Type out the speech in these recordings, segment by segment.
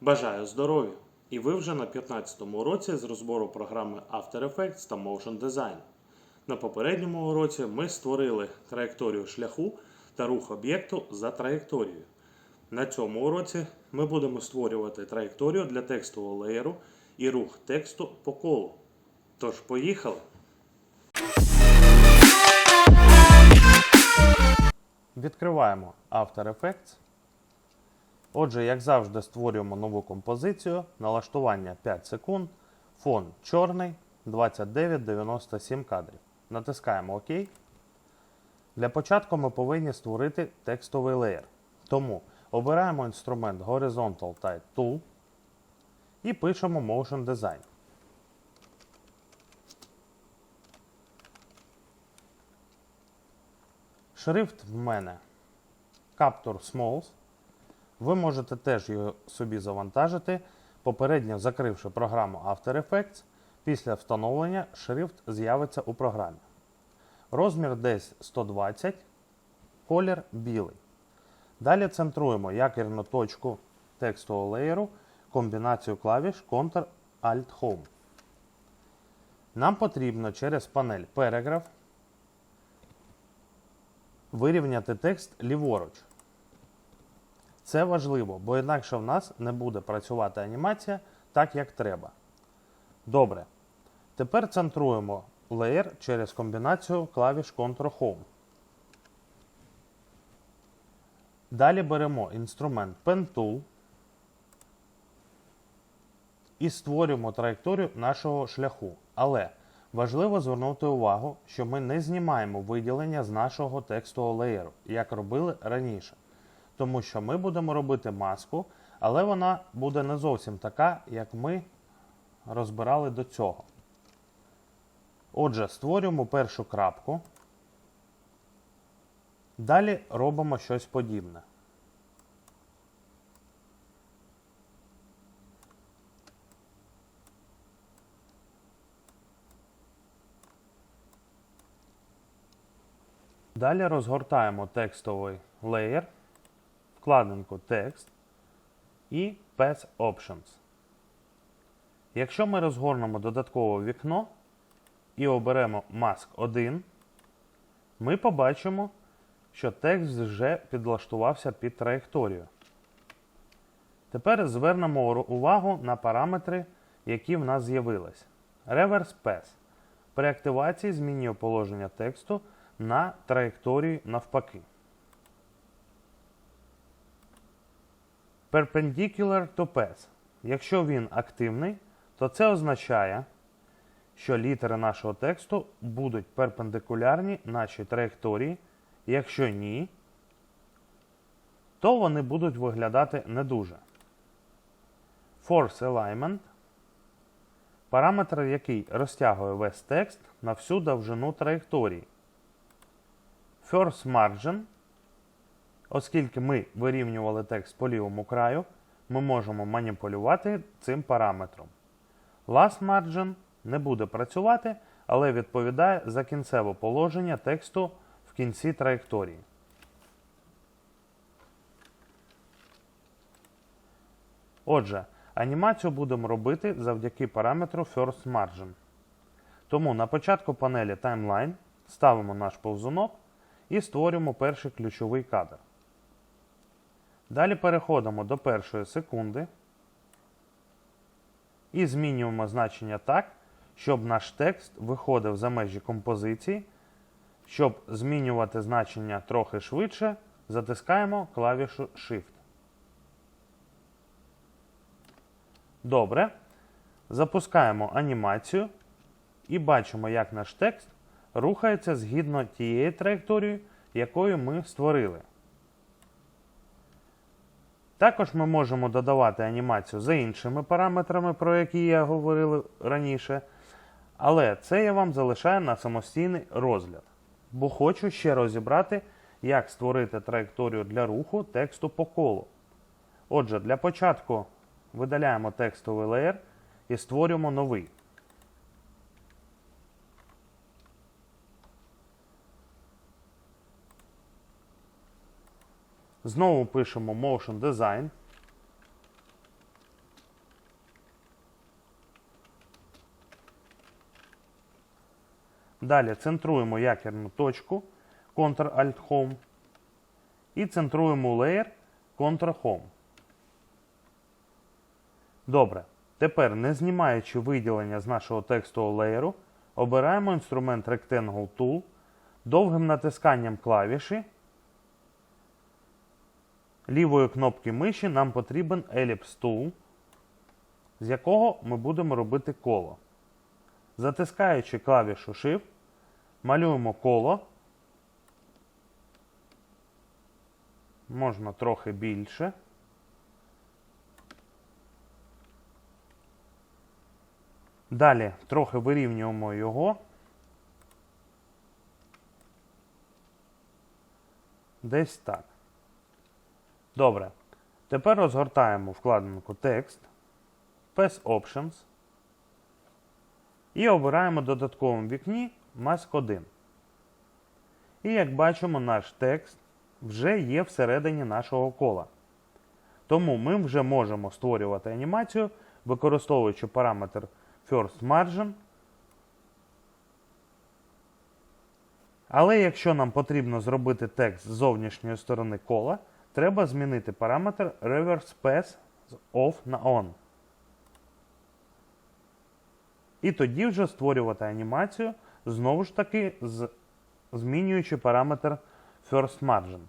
Бажаю здоров'я! І ви вже на 15-му уроці з розбору програми After Effects та Motion Design. На попередньому уроці ми створили траєкторію шляху та рух об'єкту за траєкторією. На цьому уроці ми будемо створювати траєкторію для текстового леєру і рух тексту по колу. Тож, поїхали! Відкриваємо After Effects. Отже, як завжди, створюємо нову композицію. Налаштування 5 секунд. Фон чорний 2997 кадрів. Натискаємо ОК. Для початку ми повинні створити текстовий леєр. Тому обираємо інструмент Horizontal Type Tool і пишемо Motion Design. Шрифт в мене Capture Smalls. Ви можете теж його собі завантажити, попередньо закривши програму After Effects. Після встановлення шрифт з'явиться у програмі. Розмір десь 120, колір білий. Далі центруємо якірну точку текстового леєру комбінацію клавіш Ctrl-Alt-Home. Нам потрібно через панель Переграф вирівняти текст ліворуч. Це важливо, бо інакше в нас не буде працювати анімація так, як треба. Добре. Тепер центруємо леєр через комбінацію клавіш Ctrl-Home. Далі беремо інструмент Pen Tool і створюємо траєкторію нашого шляху. Але важливо звернути увагу, що ми не знімаємо виділення з нашого текстового леєру, як робили раніше. Тому що ми будемо робити маску, але вона буде не зовсім така, як ми розбирали до цього. Отже, створюємо першу крапку. Далі робимо щось подібне. Далі розгортаємо текстовий леєр, вкладинку текст і Path Options. Якщо ми розгорнемо додаткове вікно і оберемо Mask 1, ми побачимо, що текст вже підлаштувався під траєкторію. Тепер звернемо увагу на параметри, які в нас з'явились. Reverse Path. При активації змінює положення тексту на траєкторії навпаки. Perpendicular to Path. Якщо він активний, то це означає, що літери нашого тексту будуть перпендикулярні нашій траєкторії. Якщо ні, то вони будуть виглядати не дуже. Force Alignment параметр, який розтягує весь текст на всю довжину траєкторії. First Margin, оскільки ми вирівнювали текст по лівому краю, ми можемо маніпулювати цим параметром. Last Margin не буде працювати, але відповідає за кінцеве положення тексту в кінці траєкторії. Отже, анімацію будемо робити завдяки параметру First Margin. Тому на початку панелі Timeline ставимо наш повзунок і створюємо перший ключовий кадр. Далі переходимо до першої секунди і змінюємо значення так, щоб наш текст виходив за межі композиції. Щоб змінювати значення трохи швидше, затискаємо клавішу Shift. Добре. Запускаємо анімацію і бачимо, як наш текст рухається згідно тієї траєкторії, якою ми створили. Також ми можемо додавати анімацію за іншими параметрами, про які я говорив раніше. Але це я вам залишаю на самостійний розгляд. Бо хочу ще розібрати, як створити траєкторію для руху тексту по колу. Отже, для початку видаляємо текстовий леєр і створюємо новий. Знову пишемо Motion Design. Далі центруємо якірну точку Ctrl-Alt-Home. І центруємо Layer Ctrl-Home. Добре. Тепер, не знімаючи виділення з нашого текстового леєру, обираємо інструмент Rectangle Tool довгим натисканням клавіші лівої кнопки миші нам потрібен Ellipse Tool, з якого ми будемо робити коло. Затискаючи клавішу Shift, малюємо коло. Можна трохи більше. Далі трохи вирівнюємо його. Десь так. Добре. Тепер розгортаємо вкладинку Текст, Pass Options і обираємо в додатковому вікні Mask 1. І як бачимо, наш текст вже є всередині нашого кола. Тому ми вже можемо створювати анімацію, використовуючи параметр First Margin. Але якщо нам потрібно зробити текст з зовнішньої сторони кола, треба змінити параметр Reverse Pass з Off на On. І тоді вже створювати анімацію, знову ж таки, змінюючи параметр First Margin.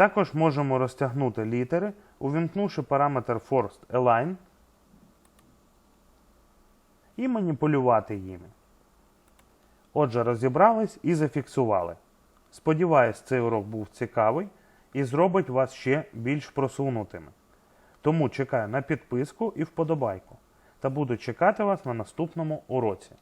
Також можемо розтягнути літери, увімкнувши параметр Forced Align і маніпулювати їми. Отже, розібрались і зафіксували. Сподіваюсь, цей урок був цікавий і зробить вас ще більш просунутими. Тому чекаю на підписку і вподобайку та буду чекати вас на наступному уроці.